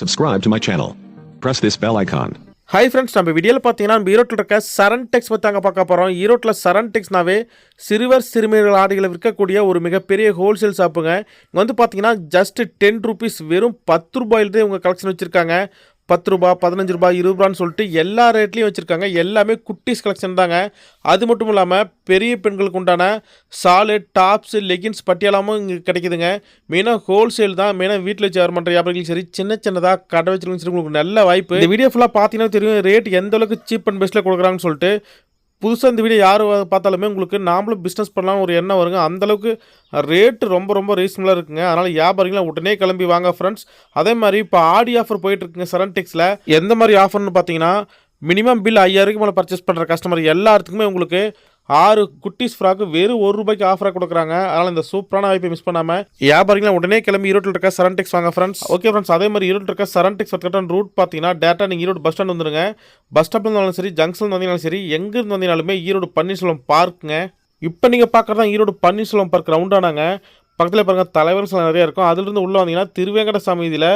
Subscribe to my channel. Press this bell icon. Hi friends நம்ம வீடியோவில் பார்த்தீங்கன்னா நம்ம ஈரோட்டில் இருக்க சரண் டெக்ஸ் பற்றி அங்கே பார்க்க போகிறோம் ஈரோட்டில் சரண் டெக்ஸ்னாவே சிறுவர் சிறுமியர்கள் ஆடைகளை விற்கக்கூடிய ஒரு மிகப்பெரிய ஹோல்சேல் ஷாப்புங்க இங்கே வந்து பார்த்தீங்கன்னா ஜஸ்ட் டென் ருபீஸ் வெறும் பத்து ரூபாயில்தான் இவங்க கலெக்ஷன் வச்சுருக்காங்க பத்து ரூபா பதினஞ்சு ரூபாய் இருபது ரூபான்னு சொல்லிட்டு எல்லா ரேட்லேயும் வச்சுருக்காங்க. எல்லாமே குட்டீஸ் கலெக்ஷன் தாங்க. அது மட்டும் இல்லாமல் பெரிய பெண்களுக்கு உண்டான சாலு டாப்ஸு லெகின்ஸ் பட்டியலாமும் இங்கே கிடைக்குதுங்க. மெயினாக ஹோல்சேல் தான். மெயினாக வீட்டில் வச்சு பண்ணுற வியாபாரிகளும் சரி சின்ன சின்னதாக கடை வச்சிருக்கணும் சரி உங்களுக்கு நல்ல வாய்ப்பு. இந்த வீடியோ ஃபுல்லாக பார்த்தீங்கன்னா தெரியும் ரேட் எந்த அளவுக்கு சீப் அண்ட் பெஸ்ட்டில் கொடுக்குறாங்கன்னு சொல்லிட்டு புதுசாக இந்த வீடியோ யார் பார்த்தாலுமே உங்களுக்கு நாமளும் பிஸ்னஸ் பண்ணலாம் ஒரு எண்ணம் வருங்க. அந்தளவுக்கு ரேட்டு ரொம்ப ரொம்ப ரீசனபிளாக இருக்குங்க. அதனால் வியாபாரிகளாம் உடனே கிளம்பி வாங்க ஃப்ரெண்ட்ஸ் அதே மாதிரி இப்போ ஆடி ஆஃபர் போயிட்டுருக்குங்க இருக்குங்க எந்த மாதிரி ஆஃபர்னு பார்த்தீங்கன்னா மினிமம் பில் ஐயாயிரக்கு மேலே பர்ச்சேஸ் பண்ணுற கஸ்டமர் எல்லாத்துக்குமே உங்களுக்கு ஆறு குட்டிஸ் ஃப்ராக்கு வெறும் ஒரு ரூபாய்க்கு ஆஃபராக கொடுக்குறாங்க. அதனால் இந்த சூப்பரான வாய்ப்பை மிஸ் பண்ணாமல் வியாபாரிகளாம் உடனே கிளம்பி ஈரோட்டில் இருக்க சரண்டெக்ஸ் வாங்க ஃப்ரெண்ட்ஸ் ஓகே ஃப்ரெண்ட்ஸ் அதே மாதிரி ஈரோட்டில் இருக்க சரண்டெக்ஸ் ரூட் பார்த்தீங்கன்னா டேட்டா நீங்கள் ஈரோடு பஸ் ஸ்டாண்ட் வந்துருங்க. பஸ் ஸ்டாப்ல இருந்தாலும் சரி ஜங்ஷன் வந்தீங்கனாலும் சரி எங்கேருந்து வந்தீங்கனாலுமே ஈரோடு பன்னீர்செல்வம் பார்க்குங்க இப்போ நீங்கள் பார்க்குறது தான் ஈரோடு பன்னீர்செல்வம் பார்க் ரவுண்டானாங்க பக்கத்தில் பாருங்க தலைவர் சில நிறையா இருக்கும். அதுலேருந்து உள்ளே வந்தீங்கன்னா திருவேங்கட சமீதியில்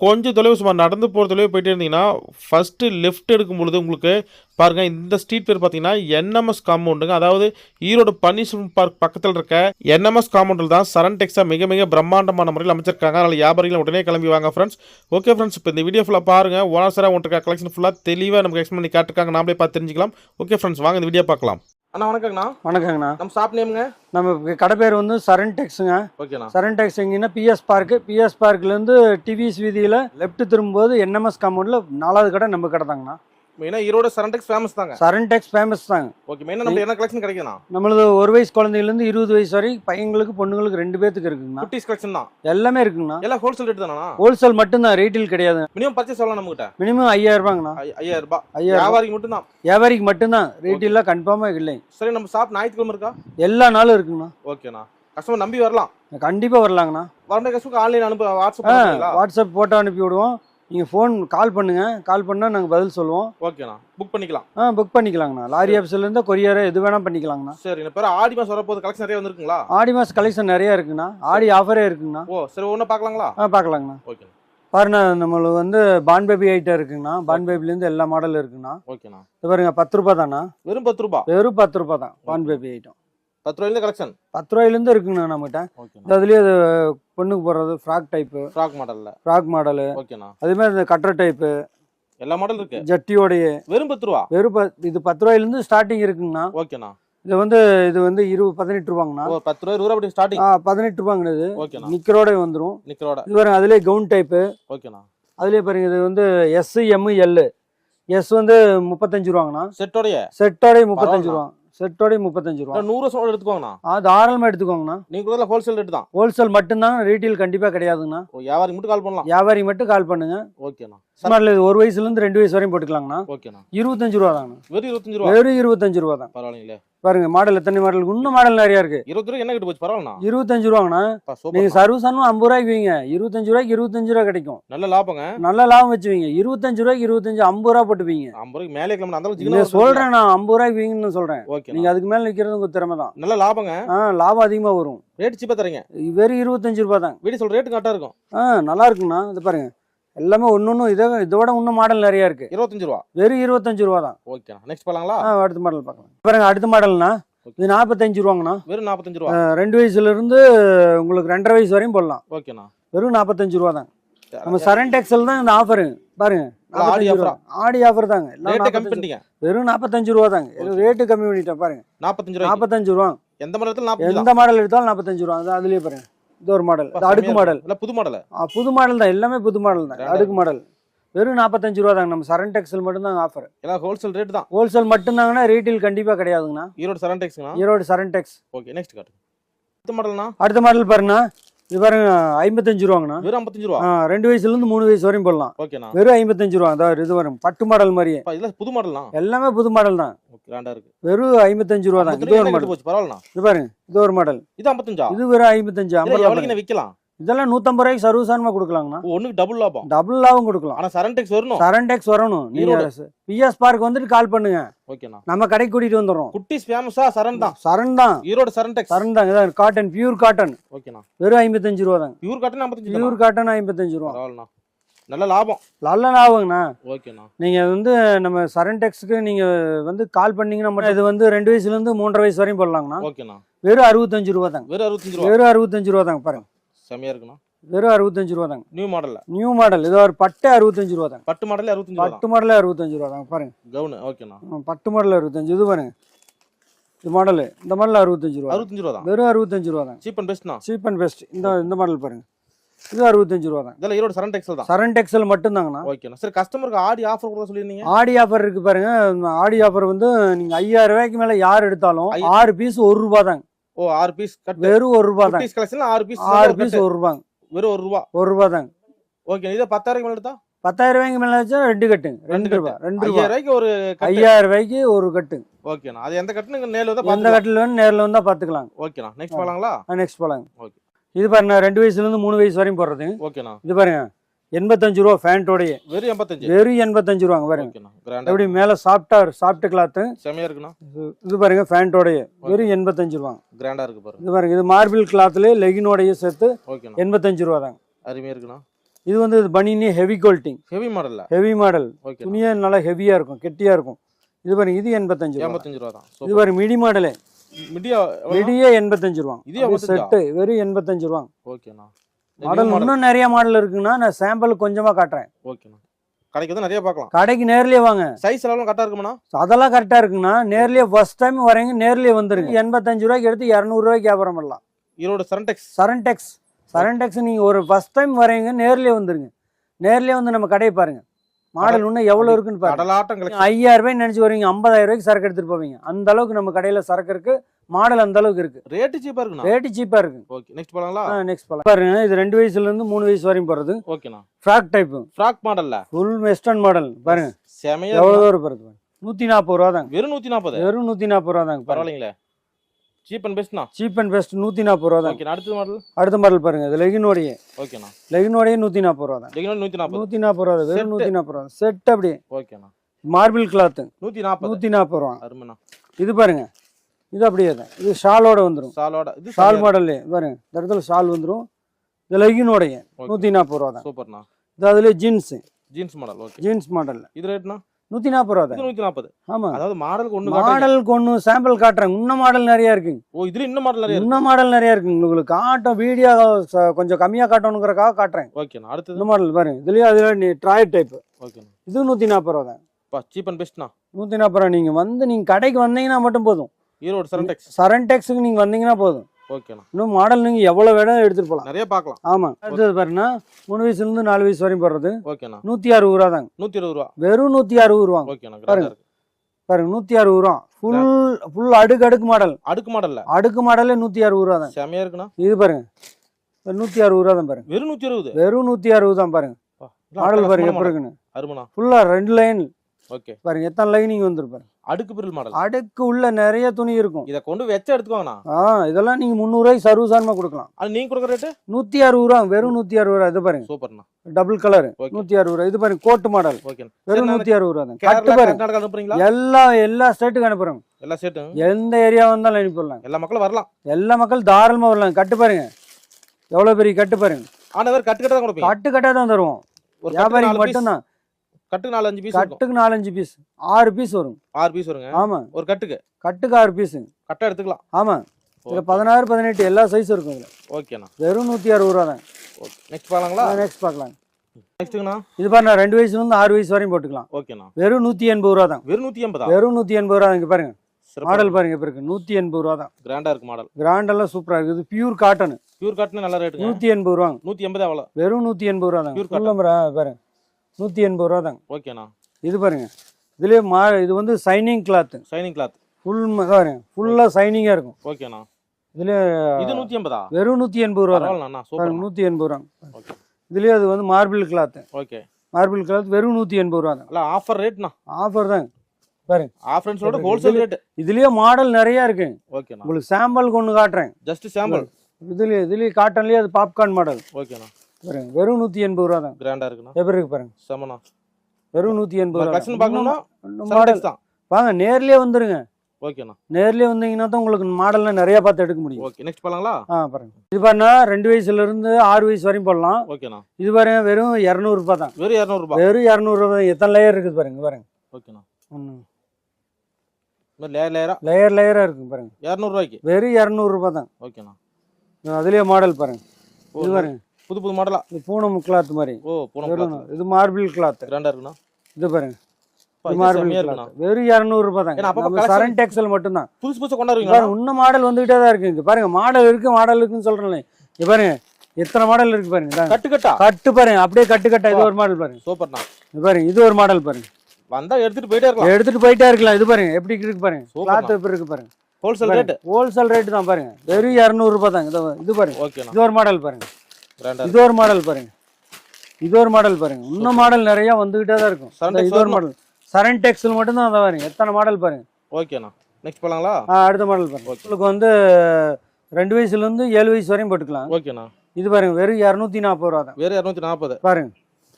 கொஞ்சம் தொலைவு சும்மா நடந்து போகிற தொலைவு போயிட்டே இருந்தீங்கன்னா ஃபஸ்ட்டு லெஃப்ட் எடுக்கும் பொழுது உங்களுக்கு பாருங்கள் இந்த ஸ்ட்ரீட் பேர் பார்த்தீங்கன்னா என்எம்எஸ் காம்பவுண்டுங்க அதாவது ஈரோடு பன்னீர்செல்வம் பார்க் பக்கத்தில் இருக்க என்எம்எஸ் காம்பவுண்டில் தான் சரண் டெக்ஸா மிக மிக பிரம்மாண்டமான முறையில் அமைச்சிருக்காங்க. அதனால் வியாபாரிகள் உடனே கிளம்பி வாங்க ஃப்ரெண்ட்ஸ் ஓகே ஃப்ரெண்ட்ஸ் இப்போ இந்த வீடியோ ஃபுல்லாக பாருங்கள் ஓனர் உங்களுக்கு கலெக்ஷன் ஃபுல்லாக தெளிவாக நமக்கு எக்ஸ்பிளைன் பண்ணி காட்டிருக்காங்க. நாமளே பார்த்து தெரிஞ்சுக்கலாம். ஓகே ஃப்ரெண்ட்ஸ் வாங்க இந்த வீடியோ பார்க்கலாம். அண்ணா வணக்கங்கண்ணா. வணக்கங்கண்ணா. நம்ம ஷாப் நேமுங்க நம்ம கடை பேர் வந்து சரண் டெக்ஸுங்க. ஓகேண்ணா. சரண் டெக்ஸ் எங்கன்னா பிஎஸ் பார்க்கு பிஎஸ் பார்க்லேருந்து டிவிஎஸ் வீதியில் லெஃப்ட் திரும்பும்போது என்எம்எஸ் காம்பவுண்டில் நாலாவது கடை நம்ம கடை தாங்கண்ணா. மெயினாக ஈரோடு சரண்டெக்ஸ் ஃபேமஸ் தாங்க. சரண் டெக்ஸ் ஃபேமஸ் தாங்க. ஓகே மெயினாக நம்ம என்ன கலெக்ஷன் கிடைக்குண்ணா நம்மளது ஒரு வயசு குழந்தைங்கலேருந்து இருபது வயசு வரை பையங்களுக்கு பொண்ணுங்களுக்கு ரெண்டு பேத்துக்கு இருக்குங்கண்ணா. குட்டீஸ் கலெக்ஷன் தான். எல்லாமே இருக்குங்கண்ணா. எல்லாம் ஹோல்சேல் ரேட் தானா ஹோல்சேல் மட்டும்தான் ரீட்டைல் கிடையாது. மினிமம் பர்ச்சேஸ் எவ்வளோ நம்மகிட்ட? மினிமம் ஐயாயிரம் ரூபாங்கண்ணா. ஐயாயிரம் ரூபாய் ஐயாயிரம். வியாபாரிக்கு மட்டும் தான் வியாபாரிக்கு மட்டும்தான். ரீட்டெயிலாக கன்ஃபார்மாக இல்லை. சரி நம்ம ஷாப் ஞாயிற்றுக்கிழமை இருக்கா? எல்லா நாளும் இருக்குங்கண்ணா. ஓகேண்ணா கஸ்டமர் நம்பி வரலாம். கண்டிப்பாக வரலாங்கண்ணா. வரண்ட கஸ்டமருக்கு ஆன்லைன் அனுப்ப வாட்ஸ்அப் வாட்ஸ்அப் போட்டோ அனுப்பி விடுவோம். நீங்கள் ஃபோன் கால் பண்ணுங்க. கால் பண்ணால் நாங்கள் பதில் சொல்லுவோம். ஓகேண்ணா புக் பண்ணிக்கலாம். ஆ புக் பண்ணிக்கலாங்கண்ணா. லாரி ஆஃபீஸ்லேருந்து கொரியர் எது வேணால் பண்ணிக்கலாங்கண்ணா. சரி பேர் ஆடி மாசம் வரப்போது கலெக்ஷன் நிறைய வந்திருக்குங்களா? ஆடி மாதம் கலெக்ஷன் நிறையா இருக்குண்ணா. ஆடி ஆஃபரே இருக்குங்கண்ணா. ஓ சரி ஒன்று பார்க்கலாங்களா? ஆ பார்க்கலாங்கண்ணா. ஓகேண்ணா பாருண்ணா நம்மளுக்கு வந்து பான் பேபி ஐட்டம் இருக்குங்கண்ணா. பான் பேபிலேருந்து எல்லா மாடல் இருக்குண்ணா ஓகேண்ணா இது பாருங்க பத்து ரூபா தாண்ணா. வெறும் பத்து ரூபா? வெறும் பத்து ரூபா தான் பான் பேபி ஐட்டம் பத்து ரூபாயில கலெக்ஷன் பத்து ரூபாயிலேருந்து இருக்குங்கண்ணா நம்மகிட்ட. இந்த அதுலேயே அது பொண்ணுக்கு போடுறது ஃப்ராக் டைப்பு ஃப்ராக் மாடல்ல ஃப்ராக் மாடலு ஓகேண்ணா அதே மாதிரி இந்த கட்டர் டைப்பு எல்லா மாடல் இருக்கு? ஜட்டியோடைய. வெறும் பத்து ரூபா வெறும் இது பத்து ரூபாயிலேருந்து ஸ்டார்டிங் இருக்குங்கண்ணா ஓகேண்ணா இது வந்து இது வந்து இருபது பதினெட்டு ரூபாங்கண்ணா. பத்து ரூபாய் ரூபா அப்படி ஸ்டார்டிங் ஆ பதினெட்டு ரூபாங்கண்ணா இது. ஓகேண்ணா நிக்கரோட வந்துடும் நிக்கரோட. இது பாருங்க அதுலேயே கவுன் டைப்பு ஓகேண்ணா அதுலேயே பாருங்க இது வந்து எஸ் எம் எல் எஸ் வந்து முப்பத்தஞ்சு ரூபாங்கண்ணா. செட்டோடைய செட்டோடய முப்பத்தஞ்சு. ரூபா. செட்டோடய முப்பத்தஞ்சு ரூபா. நூறு வருஷம் எடுத்துக்கோங்கண்ணா. ஆ தாராளமாக எடுத்துக்கோங்கண்ணா. நீங்க கொடுத்தல ஹோல்சேல் ரேட் தான். ஹோல்சேல் மட்டும்தான் ரீட்டெயில் கண்டிப்பாக கிடையாதுங்கண்ணா. வியாபாரி மட்டும் கால் பண்ணலாம். வியாபாரி மட்டும் கால் பண்ணுங்க. ஓகேண்ணா. இது ஒரு வயசுலேருந்து ரெண்டு வயசு வரையும் போட்டுக்கலாங்கண்ணா. ஓகேண்ணா. இருபத்தஞ்சு ரூபா தாங்கண்ணா வெறும் இருபத்தஞ்சு ரூபா? வெறும் இருபத்தஞ்சு ரூபா தான் பரவாயில்லைங்களே. பாருங்க மாடல் எத்தனை மாடல் இன்னும் மாடல் நிறையா இருக்கு. இருபது ரூபா என்ன கிட்ட போச்சு? பரவாயில்லண்ணா. இருபத்தஞ்சு ரூபாங்கண்ணா. நீங்க சர்வீஸ் ஐம்பது ரூபாய்க்கு வைங்க. இருபத்தஞ்சு ரூபாய்க்கு இருபத்தஞ்சு ரூபா கிடைக்கும். நல்ல லாபங்க. நல்ல லாபம் வச்சு வைங்க இருபத்தஞ்சு ரூபாய்க்கு இருபத்தஞ்சு ஐம்பது ரூபா போட்டு வைங்க. ஐம்பது ரூபாய்க்கு மேலே கிளம்பி சொல்றேன் நான் ஐம்பது ரூபாய்க்கு வைங்கன்னு சொல்றேன். ஓகே நீங்க அதுக்கு மேல நிக்கிறது உங்க திறமை தான். நல்ல லாபங்க. ஆ லாபம் அதிகமா வரும். ரேட் சீப்பா தரீங்க வெறும் இருபத்தஞ்சு ரூபா தான். வீடு சொல்ற ரேட்டு கரெக்டா இருக்கும். ஆ நல்லா இருக்குண்ணா. இது பாருங்க. எல்லாமே ஒன்று ஒன்று இதை இதோட இன்னும் மாடல் நிறைய இருக்கு. இருபத்தஞ்சு ரூபா? வெறும் இருபத்தஞ்சு ரூபா தான். ஓகேண்ணா நெக்ஸ்ட் போலாங்களா ஆ அடுத்த மாடல் பார்க்கலாம். பாருங்க அடுத்த மாடல்னா இது நாற்பத்தஞ்சு ரூபாங்கண்ணா. வெறும் நாற்பத்தஞ்சு ரூபா? ரெண்டு வயசுல இருந்து உங்களுக்கு ரெண்டரை வயசு வரையும் போடலாம். ஓகேண்ணா வெறும் நாற்பத்தஞ்சு ரூபா தான். நம்ம சரண் டெக்ஸல் தான் இந்த ஆஃபரு பாருங்க ஆடி 45 ரூபா. ஆடி ஆஃபர் தாங்க. எல்லாம் ரேட்டை கம்மி 45 பண்ணிட்டீங்க. வெறும் நாற்பத்தஞ்சு ரூபா தாங்க. ரேட்டு கம்மி பண்ணிட்டேன் பாருங்க. நாற்பத்தஞ்சு நாற்பத்தஞ்சு ரூபா. எந்த நாற்பத்தஞ்சு எந்த மாடல் எடுத்தாலும் நாற்பத்தஞ்சு ரூபா. அது அதுலயே பாருங்க. இது ஒரு மாடல் அடுக்கு மாடல் இல்ல புது மாடல் புது மாடல் தான். எல்லாமே புது மாடல் தான். அடுக்கு மாடல் வெறும் நாற்பத்தஞ்சு ரூபா தாங்க. நம்ம சரண் டெக்ஸல் மட்டும்தாங்க ஆஃபர் எல்லாம் ஹோல்சேல் ரேட் தான். ஹோல்சேல் மட்டும்தாங்கன்னா ரீட்டெயில் கண்டிப்பா கிடையாதுங்கண்ணா. ஈரோடு சரண் டெக்ஸ்ங்கண்ணா ஈரோடு சரண் டெக்ஸ் ஓகே நெக்ஸ்ட் காட்டு அடுத்த மாடல்னா அடுத்த மாடல் பாருங்கண்ணா இது பாருங்க ஐம்பத்தஞ்சு ரூபாங்கண்ணா. வெறும் ஐம்பத்தஞ்சு ரூபா? ரெண்டு வயசுல இருந்து மூணு வயசு வரையும் போடலாம். ஓகேண்ணா வெறும் ஐம்பத்தஞ்சு ரூபா. அதாவது இது வரும் பட்டு மாடல் மாதிரியே. இதெல்லாம் புது மாடல்லாம் எல்லாமே புது மாடல் தான். ஓகே கிராண்டா இருக்கு. வெறும் ஐம்பத்தஞ்சு ரூபா தான். இது ஒரு மாடல். பரவாயில்லண்ணா இது பாருங்க இது ஒரு மாடல். இது ஐம்பத்தஞ்சா? இது வெறும் ஐம்பத்தஞ்சு ஐம்பது ரூபா விக்கலாம்? இதெல்லாம் நூத்தம்பது ரூபாய்க்கு சர்வசானமா கொடுக்கலாங்கண்ணா? ஓ, ஒண்ணுக்கு டபுள் லாபம். டபுள் லாபம் கொடுக்கலாம். ஆனா சரண் டெக்ஸ் வரணும். சரண் டெக்ஸ் வரணும். நீங்க பிஎஸ் பார்க் வந்துட்டு கால் பண்ணுங்க. ஓகேண்ணா. நம்ம கடைக்கு கூட்டிட்டு வந்துடுறோம். குட்டிஸ் ஃபேமஸா சரண் தான். சரண் தான். ஈரோடு சரண் டெக்ஸ் சரண் தான். இதான் காட்டன் பியூர் காட்டன் ஓகேண்ணா. வெறும் ஐம்பத்தஞ்சு ரூபா தாங்க பியூர் காட்டன் ஐம்பத்தஞ்சு பியூர் காட்டன் ஐம்பத்தஞ்சு ரூபா. நல்ல லாபம். நல்ல லாபங்கண்ணா. ஓகேண்ணா. நீங்கள் வந்து நம்ம சரண்டெக்ஸுக்கு நீங்கள் வந்து கால் பண்ணீங்கன்னா மட்டும் இது வந்து ரெண்டு வயசுலேருந்து மூன்றரை வயசு வரையும் போடலாங்கண்ணா. ஓகேண்ணா. வெறும் அறுபத்தஞ்சு ரூபா தாங்க வெறும் அறுபத்தஞ்சு ரூபா. வெறும் அறுபத்தஞ்சு ரூபா தாங்க பாருங்க. செமையா இருக்குண்ணா வெறும் அறுபத்தஞ்சு ரூபா தாங்க. நியூ மாடல்ல நியூ மாடல் இது ஒரு பட்டு அறுபத்தஞ்சு ரூபா தாங்க. பட்டு மாடல்ல அறுபத்தஞ்சு பட்டு மாடலே அறுபத்தஞ்சு ரூபா தாங்க பாருங்க. கவுனு ஓகேண்ணா பட்டு மாடல் அறுபத்தஞ்சு இது பாருங்க. இது மாடலு இந்த மாடல் அறுபத்தஞ்சு ரூபா அறுபத்தஞ்சு ரூபா தான். வெறும் அறுபத்தஞ்சு ரூபா தாங்க சீப் அண்ட் பெஸ்ட்ண்ணா சீப் அண்ட் பெஸ்ட் இந்த இந்த மாடல் பாருங்க. இது அறுபத்தஞ்சு ரூபா தான். இதெல்லாம் ஈரோடு சரண் டெக்ஸல் தான். சரண் டெக்ஸல் மட்டும்தாங்கண்ணா. ஓகேண்ணா சரி கஸ்டமருக்கு ஆடி ஆஃபர் கொடுக்க சொல்லியிருந்தீங்க. ஆடி ஆஃபர் இருக்கு பாருங்க. ஆடி ஆஃபர் வந்து நீங்க ஐயாயிரம் ரூபாய்க்கு மேல யார் எடுத்தாலும் ஆறு பீஸ் ஒரு ரூபா தாங்க. ஓ ஆறு பீஸ் கட் வெறும் ஒரு ரூபா பீஸ் கலெக்ஷன்ல ஆறு பீஸ் ஆறு பீஸ் ஒரு ரூபாங்க. வெறும் ஒரு ரூபா. ஒரு ரூபா தாங்க. ஓகே இதே பத்தாயிரம் மேல எடுத்தா? பத்தாயிரம் ரூபாய்க்கு மேல வச்சா ரெண்டு கட்டுங்க. ரெண்டு ரூபா ரெண்டு ரூபா. ஐயாயிரம் ரூபாய்க்கு ஒரு கட்டு. ஐயாயிரம் ரூபாய்க்கு ஒரு கட்டு ஓகேண்ணா அது எந்த கட்டுன்னு நேரில் வந்து எந்த கட்டில் வேணும் நேரில் வந்தா பாத்துக்கலாம் ஓகேண்ணா நெக்ஸ்ட் பார்க்கலாங்களா நெக்ஸ்ட் போலாங்க. Okay. இது பாருங்க ரெண்டு வயசுல இருந்து மூணு வயசு வரையும் போடுறதுங்க. ஓகேண்ணா. இது பாருங்க. எண்பத்தஞ்சு ரூபா ஃபேண்டோடைய வெறும் எண்பத்தஞ்சு? வெறும் எண்பத்தஞ்சு ரூபாங்க பாருங்க. எப்படி மேல சாஃப்டா சாஃப்ட் கிளாத்து. செமையா இருக்குண்ணா. இது பாருங்க ஃபேண்டோடைய வெறும் எண்பத்தஞ்சு ரூபாங்க. கிராண்டா இருக்கு பாருங்க. இது பாருங்க இது மார்பிள் கிளாத்ல லெகினோடைய சேர்த்து எண்பத்தஞ்சு ரூபா தாங்க அருமையா இருக்குண்ணா. இது வந்து இது பனினி ஹெவி குவாலிட்டிங் ஹெவி மாடல்ல ஹெவி மாடல் துணியே நல்லா ஹெவியா இருக்கும் கெட்டியா இருக்கும். இது பாருங்க இது எண்பத்தஞ்சு ரூபா. எண்பத்தஞ்சு ரூபா தான் இது பாருங்க மிடி மாடலு மிடியா மிடியே எண்பத்தஞ்சு ரூபா இது 85 செட்டு வெறும் எண்பத்தஞ்சு ரூபா ஓகேண்ணா மாடல் இன்னும் நிறைய மாடல் இருக்குன்னா நான் சாம்பிள் கொஞ்சமா காட்டுறேன். ஓகேண்ணா கடைக்கு வந்து நிறைய பார்க்கலாம். கடைக்கு நேர்லயே வாங்க. சைஸ் எல்லாம் கரெக்டா இருக்குமாண்ணா அதெல்லாம் கரெக்டா இருக்குன்னா நேர்லயே ஃபர்ஸ்ட் டைம் வரீங்க நேர்லயே வந்துருங்க. எண்பத்தஞ்சு ரூபாய்க்கு எடுத்து இரநூறு ரூபாய்க்கு வியாபாரம் பண்ணலாம். ஈரோடு சரண்டெக்ஸ் சரண்டெக்ஸ் சரண்டெக்ஸ் நீங்க ஒரு ஃபர்ஸ்ட் டைம் வரீங்க நேர்லயே வந்துருங்க. நேர்லயே வந்து நம்ம கடையை பாருங்க. மாடல் இன்னும் எவ்வளவு இருக்குன்னு பாருங்க. ஐயாயிரம் ரூபாய் நினைச்சு வரீங்க ஐம்பதாயிரம் ரூபாய்க்கு சரக்கு எடுத்துட்டு போவீங்க. அந்த அளவுக்கு நம்ம கடையில சரக்கு இருக்கு. மாடல் அந்த அளவுக்கு இருக்கு. ரேட்டு சீப்பா இருக்குண்ணா? ரேட்டு சீப்பா இருக்கு. ஓகே நெக்ஸ்ட் போலாங்களா? நெக்ஸ்ட் போலாம். பாருங்க இது ரெண்டு வயசுல இருந்து மூணு வயசு வரையும் போறது. ஓகேண்ணா ஃப்ராக் டைப் ஃப்ராக் மாடல்ல ஃபுல் வெஸ்டர்ன் மாடல் பாருங்க. செமையா எவ்வளவு. தூரம் போறது நூத்தி நாற்பது ரூபா தாங்க. வெறும் நூத்தி நாற்பது வெறும் நூத்தி நாற்பது ரூபா தாங்க பரவாயில்லைங்களே. சீப் அண்ட் பெஸ்ட்ண்ணா சீப் அண்ட் பெஸ்ட் நூத்தி நாற்பது ரூபா ஓகேண்ணா அடுத்த மாடல் அடுத்த மாடல் பாருங்க இது லெகினோடைய ஓகேண்ணா லெகினோடைய நூத்தி நாற்பது ரூபா தான் டிகிரி நூத்தி நாற்பது நூத்தி நாற்பது ரூபா தான். வெறும். நூத்தி நாற்பது ரூபா. செட் அப்படி ஓகேண்ணா மார்பிள் கிளாத் நூத்தி நாற்பது நூத்தி நாற்பது ரூபா. அருமைண்ணா. இது பாருங்க. இது அப்படியே தான். இது ஷாலோட வந்துரும். சாலோட இது ஷால் மாடல்லே பாருங்க இந்த இடத்துல ஷால் வந்துரும். இது லெகினோடைய. நூத்தி நாற்பது ரூபா தான். சூப்பர்ண்ணா. இது அதுல jeans. Jeans model okay. Jeans model இது ரேட்னா நூத்தி நாற்பது ரூபா தான். நூத்தி நாற்பது ஆமா. அதாவது மாடலுக்கு காட்டுறீங்க. மாடலுக்கு ஒன்று சாம்பிள் காட்டுறேன் இன்னும் மாடல் நிறைய இருக்குங்க. ஓ இதுல இன்னும் மாடல் நிறைய இருக்கு. இன்னும் மாடல் நிறைய இருக்குங்க. உங்களுக்கு காட்டும் வீடியோ கொஞ்சம் கம்மியா காட்டணுங்கிறக்காக காட்டுறேன். ஓகேண்ணா. அடுத்தது? இந்த மாடல் பாருங்க. இதுலயே அதுல நீ ட்ராய் டைப் ஓகேண்ணா. இது நூத்தி நாற்பது ரூபா தான். சீப் அண்ட் பெஸ்ட்ண்ணா நூத்தி நாற்பது ரூபா. நீங்க வந்து நீங்க கடைக்கு வந்தீங்கன்னா மட்டும் போதும். ஈரோடு சரண்டெக்ஸ் சரண்டெக்ஸுக்கு நீங்க வந்தீங்கன்னா போதும். ஓகேண்ணா இன்னும் மாடல் நீங்க எவ்வளவு வேணும் எடுத்துட்டு போலாம். நிறைய பார்க்கலாம். ஆமா. அடுத்தது பாருங்கன்னா மூணு வயசுல இருந்து நாலு வயசு வரையும் போடுறது. ஓகேண்ணா நூத்தி அறுபது ரூபா தாங்க. நூத்தி இருபது ரூபா. வெறும் நூத்தி அறுபது ரூபா ஓகேண்ணா பாருங்க. பாருங்க நூத்தி அறுபது ரூபா ஃபுல் ஃபுல் அடுக்கு அடுக்கு மாடல் அடுக்கு மாடல்ல அடுக்கு மாடலே நூத்தி அறுபது ரூபா தான். செமையா இருக்குண்ணா. இது பாருங்க. நூத்தி அறுபது ரூபா தான் பாருங்க. வெறும் நூத்தி இருபது வெறும் நூத்தி அறுபது தான் பாருங்க. மாடல் பாருங்க எப்படி இருக்குன்னு. அருமண்ணா. ஃபுல்லா ரெண்டு லைன் ஓகே பாருங்க எத்தனை லைனிங் வந்துருப்பாரு அடுக்கு பிரில் மாடல். அடுக்கு உள்ள நிறைய துணி இருக்கும். இத கொண்டு வச்சா எடுத்துக்கோங்கண்ணா. ஆ இதெல்லாம் நீங்க முந்நூறு ரூபாய்க்கு சர்வசாரமா கொடுக்கலாம். அது நீங்க கொடுக்குற ரேட்டு நூத்தி அறுபது ரூபா வெறும் நூத்தி அறுபது ரூபா இது பாருங்க. சூப்பர்ண்ணா. டபுள் கலர் நூத்தி அறுபது ரூபா. இது பாருங்க கோட்டு மாடல் வெறும் நூத்தி அறுபது ரூபா தான். கேரளா கட்டு பாருங்க. கர்நாடகா அனுப்புறீங்களா? எல்லா எல்லா ஸ்டேட்டுக்கு அனுப்புறோம். எல்லா சேட்டும் எந்த ஏரியா வந்தாலும் அனுப்பிடலாம். எல்லா மக்களும் வரலாம். எல்லா மக்கள் தாராளமா வரலாம். கட்டு பாருங்க. எவ்வளவு பெரிய கட்டு பாருங்க. ஆனா கட்டு கட்டு தான் கட்டு கட்டா தான் தருவோம். வியாபாரிக்கு மட்டும்தான். கட்டுக்கு நாலு அஞ்சு பீஸ் கட்டுக்கு நாலஞ்சு பீஸ் ஆறு பீஸ் வரும். ஆறு பீஸ் வருங்க. ஆமா. ஒரு கட்டுக்கு? கட்டுக்கு ஆறு பீஸ் கட்டா எடுத்துக்கலாம். ஆமா. இதுல பதினாறு பதினெட்டு எல்லா சைஸும் இருக்கும் இதுல. ஓகேண்ணா வெறும் நூத்தி அறுபது ரூபா தான். நெக்ஸ்ட் பார்க்கலாங்களா? நெக்ஸ்ட் பார்க்கலாம். நெக்ஸ்ட்டுங்கண்ணா இது பாருங்க ரெண்டு வயசுல இருந்து ஆறு வயசு வரையும் போட்டுக்கலாம். ஓகேண்ணா வெறும் நூத்தி எண்பது ரூபா தான். வெறும் நூத்தி எண்பதா? வெறும் நூத்தி எண்பது ரூபா இங்க பாருங்க. மாடல் பாருங்க இப்ப இருக்கு. நூத்தி எண்பது ரூபா தான். கிராண்டா இருக்கு மாடல். கிராண்ட் எல்லாம் சூப்பரா இருக்குது பியூர் காட்டன் பியூர் காட்டன் நல்ல ரேட்டுங்க நூத்தி எண்பது ரூபா நூத்தி எண்பது அவ்வளோ வெறும் நூத்தி எண்பது ரூபா தான். ஃபுல் நம்பரா பாருங்க. நூத்தி எண்பது ரூபா தாங்க. ஓகேண்ணா. இது பாருங்க. இதுலயே மா இது வந்து shining cloth shining cloth full பாருங்க. ஃபுல்லா சைனிங்கா இருக்கும். ஓகேண்ணா. இதுல இது நூத்தி எண்பதா? வெறும் நூத்தி எண்பது ரூபா தான். நூத்தி எண்பது ரூபா ஓகே. இதுலயே அது வந்து marble cloth okay. Marble cloth வெறும் நூத்தி எண்பது ரூபா தான். ஆஃபர் ரேட்ண்ணா ஆஃபர் தாங்க. பாருங்க. ஆஃபர் சொல்ற ஹோல்சேல் ரேட் இதுலயே மாடல் நிறைய இருக்கு ஓகேண்ணா. உங்களுக்கு சாம்பிளுக்கு ஒன்று காட்டுறேன். ஜஸ்ட் சாம்பிள் இதுலயே இதுலயே காட்டன்லயே அது பாப்கார்ன் மாடல் ஓகேண்ணா. பாருங்க வெறும் நூத்தி எண்பது ரூபா தான். கிராண்டா இருக்குண்ணா எப்படி இருக்கு பாருங்க. செமண்ணா வெறும் நூத்தி எண்பது ரூபா கலெக்ஷன் பார்க்கணும்னா மாடல் தான். வாங்க நேர்லயே வந்துருங்க. ஓகேண்ணா. நேர்லயே வந்தீங்கன்னா தான் உங்களுக்கு மாடல்லாம் நிறைய பார்த்து எடுக்க முடியும். ஓகே நெக்ஸ்ட் பண்ணலாங்களா ஆ பாருங்க. இது பாருங்க ரெண்டு வயசுல இருந்து ஆறு வயசு வரையும் போடலாம். ஓகேண்ணா. இது பாருங்க வெறும் இரநூறுபா தான். வெறும் இரநூறுபா வெறும் இரநூறுபா எத்தனை லேயர் இருக்குது பாருங்க பாருங்க. ஓகேண்ணா. ஒன்று லேயர் லேயரா லேயர் லேயரா இருக்கு பாருங்க. இரநூறுவாய்க்கு வெறும் இரநூறுபா தான். ஓகேண்ணா. அதுலயே மாடல் பாருங்க. இது பாருங்க. புது புது மாடலா இது பூனம் கிளாத் மாதிரி. ஓ பூனம் வெறும் இது மார்பிள் கிளாத் கிராண்டா இருக்குண்ணா? இது பாருங்க. இது இது கிளாத் வெறும் இரநூறுபா collection- சரண் டெக்ஸல் மட்டும்தான். புதுசு புதுசு இன்னும் மாடல் வந்துகிட்டே தான் இருக்கு. பாருங்க மாடல் இருக்கு மாடல் இருக்குன்னு சொல்றேன் இங்க பாருங்க எத்தனை மாடல் இருக்கு பாருங்க. கட்டு கட்டா கட்டு பாருங்க அப்படியே கட்டு கட்டா இது ஒரு மாடல் பாருங்க. சூப்பர்ண்ணா. இது பாருங்க இது ஒரு மாடல் பாருங்க. வந்தா எடுத்துட்டு போயிட்டே இருக்கலாம். எடுத்துட்டு போயிட்டே இருக்கலாம். இது பாருங்க எப்படி இருக்கு பாருங்க. கிளாத் எப்படி இருக்கு பாருங்க. ஹோல்சேல் ரேட் ஹோல்சேல் ரேட் தான் பாருங்க. வெறும் இரநூறுபா தாங்க. இது இது பாருங்க இது ஒரு மாடல் பாருங்க. இது ஒரு மாடல் பாருங்க. இது ஒரு மாடல் பாருங்க. இன்னும் மாடல் நிறைய வந்துகிட்டே தான் இருக்கும். இது ஒரு. மாடல் சரண் டெக்ஸில் மட்டும் தான் அதை பாருங்க எத்தனை மாடல் பாருங்க. ஓகேண்ணா நெக்ஸ்ட் ஆ, அடுத்த மாடல் பாருங்க. உங்களுக்கு வந்து ரெண்டு வயசுல இருந்து ஏழு வயசு வரையும் போட்டுக்கலாம். ஓகேண்ணா இது பாருங்க வெறும் இரநூத்தி நாற்பது ரூபா தான். வேற இரநூத்தி நாற்பது பாருங்க.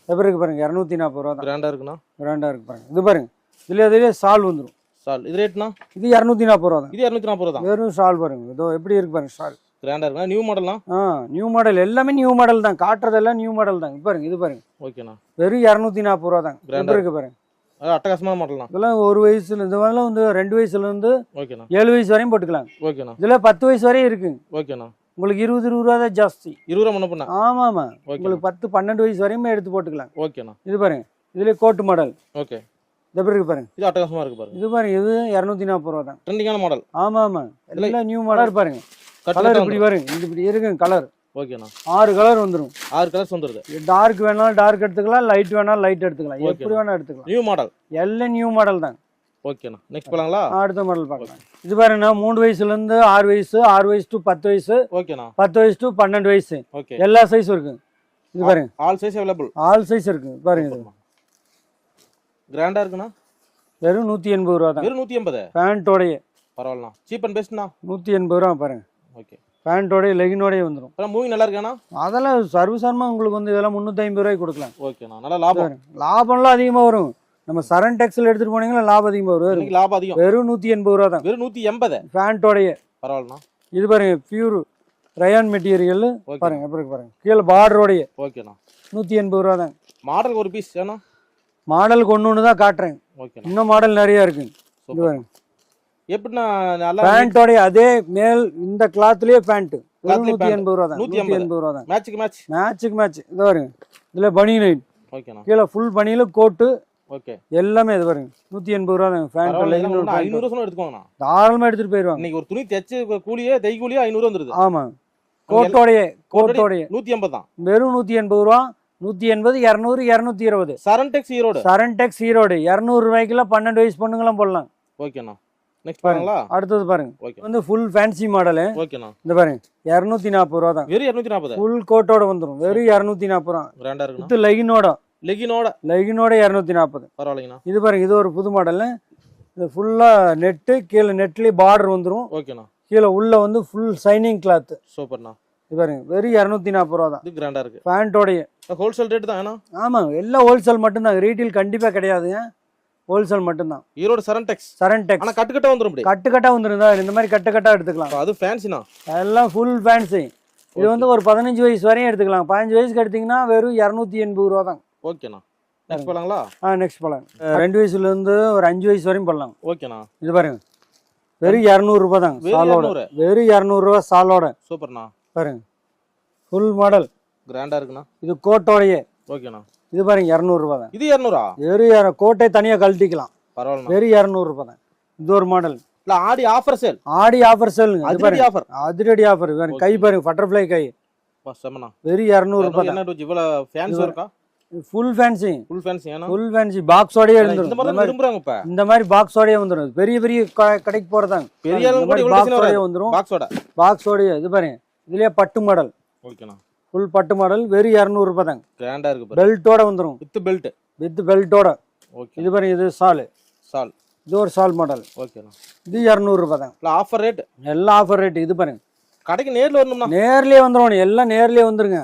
எப்படி இருக்கு பாருங்க இரநூத்தி நாற்பது ரூபா தான். கிராண்டா இருக்குண்ணா. ரெண்டா இருக்கு பாருங்க. இது பாருங்க. இதுல இதுலயே சால் வந்துடும் சால் இது ரேட்னா இது இரநூத்தி நாற்பது ரூபா தான். இது இரநூத்தி நாற்பது தான். வெறும் சால் பாருங்க. இதோ எப்படி இருக்கு பாருங்க சால் கிராண்டா இருக்குண்ணா நியூ மாடல்னா ஆ நியூ மாடல் எல்லாமே நியூ மாடல் தான். காட்டுறதெல்லாம் நியூ மாடல் தான். இது பாருங்க இது பாருங்க. ஓகேண்ணா வெறும் இரநூத்தி நாற்பது ரூபா தான். எப்படி இருக்கு பாருங்க. அது அட்டகாசமான மாடல்ண்ணா இதெல்லாம் ஒரு வயசுல இந்த மாதிரிலாம் வந்து ரெண்டு வயசுல இருந்து ஓகேண்ணா ஏழு வயசு வரையும் போட்டுக்கலாம். ஓகேண்ணா இதுல பத்து வயசு வரையும் இருக்கு. ஓகேண்ணா உங்களுக்கு இருபது இருபது ரூபா தான் ஜாஸ்தி. இருபது ரூபா பண்ண ஆமா ஆமா. உங்களுக்கு பத்து பன்னெண்டு வயசு வரையுமே எடுத்து போட்டுக்கலாம். ஓகேண்ணா இது பாருங்க. இதுல கோட்டு மாடல் ஓகே இது எப்படி இருக்கு பாருங்க. இது அட்டகாசமா இருக்கு பாருங்க. இது பாருங்க இது இரநூத்தி நாற்பது ரூபா தான். ட்ரெண்டிங்கான மாடல் ஆமா ஆமா. எல்லாம் நியூ மாடல் பாருங்க. கலர் இப்படி. பாருங்க. இது இப்படி இருக்கு கலர். ஓகேண்ணா ஆறு கலர் வந்துடும் ஆறு கலர்ஸ் வந்துருது டார்க் வேணாலும் டார்க் எடுத்துக்கலாம் லைட் வேணாலும் லைட் எடுத்துக்கலாம். எப்படி வேணா எடுத்துக்கலாம். நியூ மாடல் எல்லாம் நியூ மாடல் தான். ஓகேண்ணா நெக்ஸ்ட் போலாங்களா? அடுத்த மாடல் பார்க்கலாம். இது பாருங்க மூணு வயசுல இருந்து ஆறு வயசு ஆறு வயசு டு பத்து வயசு ஓகேண்ணா பத்து வயசு டு பன்னெண்டு வயசு. ஓகே எல்லா சைஸும் இருக்கு. இது பாருங்க. All size available all size இருக்கு. பாருங்க இது. கிராண்டா இருக்குண்ணா? வெறும் நூத்தி எண்பது ரூபா தான். வெறும் நூத்தி எண்பது? பேண்ட்டோடைய பரவாயில்லண்ணா. சீப் அண்ட் பெஸ்ட்ண்ணா நூத்தி எண்பது ரூபா பாருங்க. ஓகே பேண்ட்டோடைய லெகினோடய வந்துடும் அப்புறம் மூவி நல்லா இருக்காண்ணா? அதெல்லாம் சர்வசாரமா உங்களுக்கு வந்து இதெல்லாம் முந்நூற்றி ஐம்பது ரூபாய்க்கு கொடுக்கலாம். ஓகேண்ணா நல்லா லாபம். லாபம்லாம் அதிகமாக வரும். நம்ம சரண் டெக்ஸில் எடுத்துட்டு போனீங்கன்னா லாபம் அதிகமாக வரும். லாபம் அதிகம். வெறும் நூற்றி எண்பது ரூபா தான். வெறும் நூத்தி எண்பது பேண்ட்டோடைய. பரவாயில்லண்ணா. இது பாருங்க பியூர் ரயான் மெட்டீரியல் ஓகே பாருங்க இருக்கு பாருங்க. கீழே பார்டரோடைய ஓகேண்ணா நூற்றி எண்பது ரூபா தான். மாடல் ஒரு பீஸ் ஏண்ணா மாடலுக்கு ஒன்று ஒன்று தான் காட்டுறேன் ஓகேண்ணா இன்னும் மாடல் நிறைய இருக்கு. இது பாருங்க. எப்படிண்ணா நல்லா பேண்ட்டோடைய அதே மேல் இந்த கிளாத்லயே பேண்ட் pant. எண்பது ரூபா தான். நூத்தி எண்பது. ரூபா தான். மேட்சுக்கு மேட்ச் மேட்சுக்கு மேட்ச் இது பாருங்க. இதில் பனி நைட் ஓகேண்ணா கீழே ஃபுல் பனியில் கோட்டு ஓகே எல்லாமே இது பாருங்க. நூற்றி எண்பது ரூபா தான். பேண்ட் பரவாயில்ல ஐநூறு சொன்னா எடுத்துக்கோங்கண்ணா தாராளமாக எடுத்துட்டு இன்னைக்கு ஒரு துணி தைச்சு கூலியே தை கூலியே ஐநூறு வந்துருது. ஆமா. கோட்டோடைய கோட்டோடைய நூத்தி எண்பது தான். வெறும் நூற்றி எண்பது ரூபா நூற்றி எண்பது இரநூறு இரநூத்தி இருபது. சரண் டெக்ஸ் ஈரோடு சரண் டெக்ஸ் ஈரோடு இரநூறு ரூபாய்க்குலாம் பன்னெண்டு வயசு பொண்ணுங்களாம் போடலாம். ஓகேண்ணா நெக்ஸ்ட் பாருங்க. பாருங்களா அடுத்தது பாருங்க. ஓகே இது வந்து ஃபுல் ஃபேன்சி மாடலு ஓகேண்ணா இந்த பாருங்க. இரநூத்தி நாற்பது ரூபா தான் வெறும் இரநூத்தி நாற்பது ஃபுல் கோட்டோட வந்துடும் வெறும் இரநூத்தி நாற்பது ரூபா கிராண்டா இருக்குண்ணா. வித் லெகினோட லெகினோட லெகினோட இரநூத்தி நாற்பது பரவாயில்லைங்கண்ணா. இது பாருங்க இது ஒரு புது மாடல் இது ஃபுல்லாக நெட்டு கீழே நெட்லேயே பார்டர் வந்துடும் ஓகேண்ணா கீழே உள்ள வந்து ஃபுல் சைனிங் கிளாத் சூப்பர்ண்ணா. இது பாருங்க வெறும் இரநூத்தி நாற்பது ரூபா தான் இது கிராண்டா இருக்கு பேண்ட்டோடைய ஹோல்சேல் ரேட் தான் ஆமாங்க எல்லாம் ஹோல்சேல் மட்டும்தான். ரீட்டெயில் கண்டிப்பாக கிடையாதுங்க. ஹோல்சேல் மட்டும்தான். ஈரோடு சரண் டெக்ஸ். சரண் டெக்ஸ். ஆனா கட்டு கட்ட வந்துரும் இப்படி. கட்டு கட்டா வந்துருந்தா இந்த மாதிரி கட்டு கட்டா எடுத்துக்கலாம். அது ஃபேன்சிண்ணா எல்லாம் ஃபுல் ஃபேன்சி இது வந்து ஒரு பதினஞ்சு வயசு வரையும் எடுத்துக்கலாம். பதினஞ்சு வயசுக்கு எடுத்தீங்கன்னா வெறும் இரநூத்தி எண்பது ரூபா தான். ஓகேண்ணா நெக்ஸ்ட் போலாங்களா? ஆ நெக்ஸ்ட் போகலாம் ரெண்டு வயசுல இருந்து ஒரு அஞ்சு வயசு வரையும் போடலாம். ஓகேண்ணா இது பாருங்க. வெறும் இரநூறுபா தான் சாலோட. வெறும் இரநூறுவா சாலோட. சூப்பர்ண்ணா பாருங்க. ஃபுல் மாடல் கிராண்டா இருக்குண்ணா? இது கோட்டோடைய. ஓகேண்ணா இது பாருங்க இரநூறுபா தான். இது இரநூறா? வெறும் கோட்டை தனியாக கழட்டிக்கலாம். பரவாயில்லண்ணா வெறும் இரநூறுபா தான். இது ஒரு மாடல் இல்ல Aadi offer sale Aadi offer சொல்லுங்க இது அதிரடி ஆஃபர் அதிரடி ஆஃபர் கை பாருங்க பட்டர்ஃப்ளை கை. வெறும் இரநூறுபா தான். என்ன இவ்வளவு ஃபேன்ஸ் இருக்கா? ஃபுல் ஃபேன்சி ஃபுல் ஏன்னா? ஃபுல் ஃபேன்சி பாக்ஸோடயே மாதிரி இந்த மாதிரி விரும்புறாங்க இப்ப. இந்த மாதிரி பாக்ஸோடயே வந்துடும் பெரிய பெரிய கடைக்கு போறதாங்க. பெரிய டிசைன் பாக்ஸோடயே வராது. வந்துடும் பாக்ஸோட பாக்ஸோடய இது பாருங்க இதுலயே பட்டு மாடல் ஓகேண்ணா. ஃபுல் பட்டு மாடல் வெறும் இரநூறுபா தாங்க. கிராண்டா இருக்கு பெல்ட்டோட வந்துடும் வித் பெல்ட் வித் பெல்ட்டோட ஓகே இது பாருங்க இது சால் சால் இது ஒரு சால் மாடல் ஓகேண்ணா இது இரநூறுபா தாங்க. இல்ல ஆஃபர் ரேட் எல்லாம் ஆஃபர் ரேட் இது பாருங்க. கடைக்கு நேர்ல வரணும்னா நேர்லயே வந்துடும் எல்லாம் நேர்லயே வந்துருங்க.